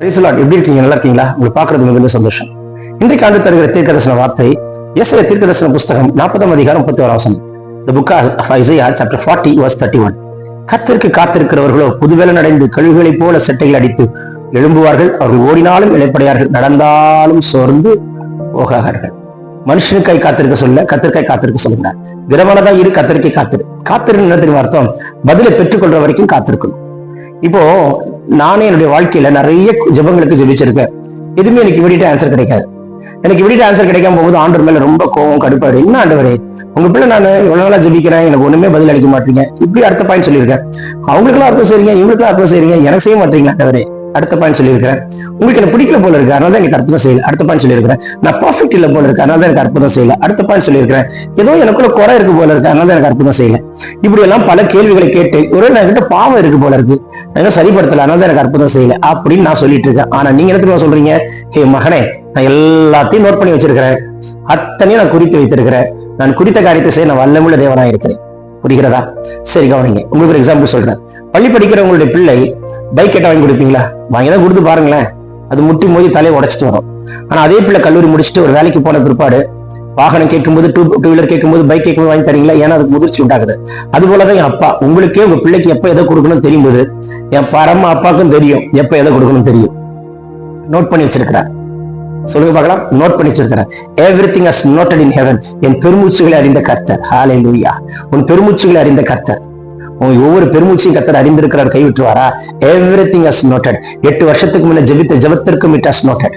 பிரைசலாட் எப்படி இருக்கீங்க? நல்லா இருக்கீங்களா? உங்களை பார்க்கறது மிகுந்த சந்தோஷம். இன்றைக்கு ஆண்டு தருகிற தீர்க்கதர்சன வார்த்தை எஸ் எஸ்ஐ தீர்க்கதர்சன புஸ்தகம் நாற்பதாம் அதிகாரம் முப்பத்தி ஓராம் the book of Isaiah chapter forty verse thirty one கத்திற்கு காத்திருக்கிறவர்களோ புதுவெளன் அடைந்து கழுகுகளைப் போல செட்டைகள் அடித்து எழும்புவார்கள். அவர்கள் ஓடினாலும் இழைப்படையார்கள் நடந்தாலும் சோர்ந்து போகார்கள். மனுஷனுக்காய் காத்திருக்க சொல்ல கத்திற்காய் காத்திருக்க சொல்லுங்க தினமானதா இரு கத்திரிக்கை காத்திரு. காத்திரு என்ன அர்த்தம்? பதிலை பெற்றுக்கொள்ற வரைக்கும் காத்திருக்கணும். இப்போ நானே என்னுடைய வாழ்க்கையில நிறைய ஜெபங்களுக்கு ஜெபிச்சிருக்கேன். எதுவுமே எனக்கு இமீடியட்டா ஆன்சர் கிடைக்காது. எனக்கு இமீடியட் ஆன்சர் கிடைக்காம போகுது ஆண்டவர் மேல ரொம்ப கோவம் கடுப்பாடு என்ன ஆண்டவரே? உங்க பிள்ளை நான் எவ்வளவு நாளா ஜபிக்கிறேன் எனக்கு ஒண்ணுமே பதில் அளிக்க மாட்டீங்க. இப்படி அடுத்த பாயிண்ட் சொல்லியிருக்கேன். அவங்களுக்கெல்லாம் அர்த்தம் செய்றீங்க இவங்களுக்கெல்லாம் அர்த்தம் செய்றீங்க எனக்கு செய்ய மாட்டீங்களா ஆண்டவரே? அடுத்த பாயிண்ட் சொல்லியிருக்கிறேன். உங்களுக்கு எனக்கு பிடிக்கல போல இருக்கு. அதனால தான் எனக்கு அற்புதம் செய்யல. அடுத்த பாயிண்ட் சொல்லியிருக்கிறேன். நான் பர்ஃபெக்ட் இல்ல போல இருக்கு. அதனால தான் எனக்கு அற்புதம் செய்யல. அடுத்த பாயிண்ட் சொல்லியிருக்கிறேன். ஏதோ எனக்குள்ள குறை இருக்கு போல இருக்கு. அதனால தான் எனக்கு அற்புதம் செய்யல. இப்படி எல்லாம் பல கேள்விகளை கேட்டு ஒரு என்கிட்ட பாவம் இருக்கு போல இருக்கு. நான் சரிப்படுத்தல. அதனால தான் எனக்கு அற்புதம் செய்யல அப்படின்னு நான் சொல்லிட்டு இருக்கேன். ஆனா நீங்க என்ன சொல்றீங்க? ஹே மகனே நான் எல்லாத்தையும் நோட் பண்ணி வச்சிருக்கிறேன். அத்தனையும் நான் குறித்து வைத்திருக்கிறேன். நான் குறித்த காரியத்தை செய்ய நான் வல்லமுள்ள தேவனா இருக்கிறேன். புரிகிறதா? சரி கவனிங்க. உங்களுக்கு ஒரு எக்ஸாம்பிள் சொல்றேன். பள்ளி படிக்கிறவங்களுடைய பிள்ளை பைக் கேட்ட வாங்கி கொடுப்பீங்களா? வாங்கி தான் கொடுத்து பாருங்களேன். அது முட்டி மோதி தலையை உடைச்சிட்டு வரும். ஆனா அதே பிள்ளை கல்லூரி முடிச்சுட்டு ஒரு வேலைக்கு போன பிற்பாடு வாகனம் கேட்கும்போது டூ டூ வீலர் கேட்கும்போது பைக் கேட்கும்போது வாங்கி தரீங்களா? ஏன்னா அதுக்கு முதிர்ச்சி உண்டாகுது. அது போலதான் என் அப்பா. உங்களுக்கே உங்க பிள்ளைக்கு எப்ப எதை கொடுக்கணும் தெரியும் போது என் பரம அப்பாவுக்கும் தெரியும். எப்ப எதை கொடுக்கணும் தெரியும். நோட் பண்ணி வச்சிருக்கிறார். சொல்லுங்க பார்க்கலாம். நோட் பண்ணி வச்சிருக்கிறேன் everything is noted in heaven என் பெருமூச்சுகளை அறிந்த கர்த்தர். ஹாலே லூயா உன் பெருமூச்சுகளை அறிந்த கர்த்தர். ஒவ்வொரு பெருமூச்சையும் கத்தர் அறிந்திருக்கிறார் கைவிட்டுவாரா? எவ்ரி திங் அஸ் நோட்டட் எட்டு வருஷத்துக்கு முன்ன ஜெபித்த ஜபத்திற்கும் இட் அஸ் நோட்டட்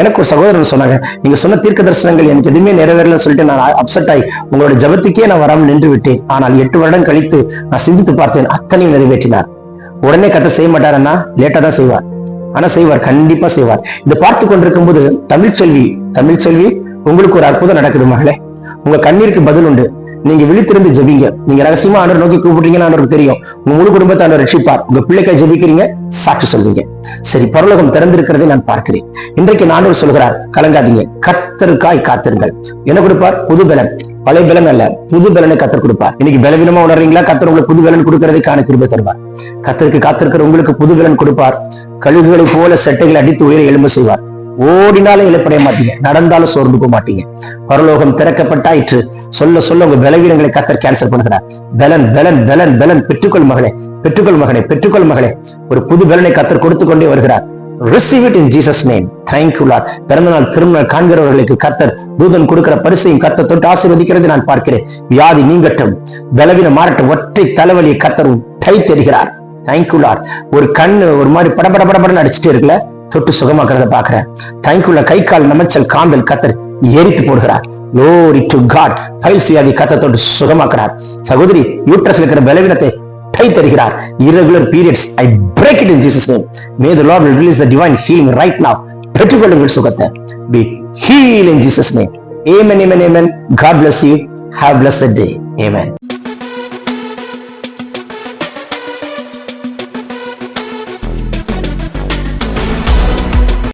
எனக்கு ஒரு சகோதரன் சொன்னாங்க நீங்க சொன்ன தீர்க்க தரிசனங்கள் எனக்கு எதுவுமே நிறைவேறலன்னு சொல்லிட்டு நான் அப்செட் ஆகி உங்களோட ஜெபத்துக்கே நான் வராமல் நின்று விட்டேன். ஆனால் எட்டு வருடம் கழித்து நான் சிந்தித்து பார்த்தேன் அத்தனையும் நிறைவேற்றினார். உடனே கத்த செய்ய மாட்டாருன்னா லேட்டா தான் செய்வார். ஆனா செய்வார் கண்டிப்பா செய்வார். இதை பார்த்து கொண்டிருக்கும் போது தமிழ் செல்வி தமிழ் செல்வி உங்களுக்கு ஒரு அற்புதம் நடக்குது மகளே. உங்க கண்ணீருக்கு பதில் உண்டு. நீங்க விழித்திருந்து ஜெபிங்க. நீங்க ரகசியமா ஆண்டவர் நோக்கி கூப்பிடுறீங்கன்னு ஆண்டவருக்கு தெரியும். உங்க முழு குடும்பத்தை ஆண்டவர் ரட்சிப்பார். உங்க பிள்ளைக்காய் ஜெபிக்கிறீங்க? சாட்சி சொல்வீங்க சரி பரலோகம் திறந்திருக்கிறதை நான் பார்க்கிறேன். இன்றைக்கு ஆண்டவர் சொல்கிறார் கலங்காதீங்க. கத்தருக்காய் காத்திருங்கள். என்ன கொடுப்பார்? புது பலன். பழைய பலன் அல்ல புது பலனை கத்தர் கொடுப்பார். இன்னைக்கு பலவீனமா உணர்றீங்களா? கத்தர் உங்களுக்கு புது பலன் கொடுக்கறதை காண கிருபை தருவார். கத்தருக்கு காத்திருக்கிற உங்களுக்கு புது பலன் கொடுப்பார். கழுகுகளை போல சட்டைகளை அடித்து உயிரை எழும்ப செய்வார். ஓடினாலும் இழப்படைய மாட்டீங்க. நடந்தாலும் சோர்ந்து போக மாட்டீங்க. பரலோகம் திறக்கப்பட்டாயிற்று. சொல்ல சொல்ல உங்க பலவீனங்களை கத்தர் கேன்சல் பண்ணுகிறார். பலன் பலன் பலன் பலன். பெற்றுக்கொள் மகளே பெற்றுக்கொள் மகனே பெற்றுக்கொள் மகளே. ஒரு புது பலனை கத்தர் கொடுத்து கொண்டே வருகிறார். Receive it in Jesus name thank you Lord பிறந்த நாள் திருநாள் காண்கிறவர்களுக்கு கத்தர் தூதன் கொடுக்கிற பரிசையும் கத்த தொட்டு ஆசீர்வதிக்கிறது நான் பார்க்கிறேன். வியாதி நீங்கட்டும். பலவீன மாறட்டும். ஒற்றை தலைவலியை கத்தர் டை தெரிகிறார் தேங்க்யூ ஒரு கண்ணு ஒரு மாதிரி படபட படபடன்னு அடிச்சுட்டு இருக்குல்ல? தொட்டு சுகமாக்குறத பாக்குறேன் தயங்குள்ள கை கால் நமைச்சல் காந்தல் கத்தர் எரித்து போடுகிறார் லோரி டு காட் பயில் சுயாதி கத்தை தொட்டு சுகமாக்குறார் சகோதரி யூட்ரஸ் இருக்கிற பலவீனத்தை கை தருகிறார் irregular periods I break it in Jesus name may the Lord will release the divine healing right now பெற்றுக்கொள்ளுங்கள் சுகத்தை be heal in Jesus name amen amen amen God bless you have blessed day amen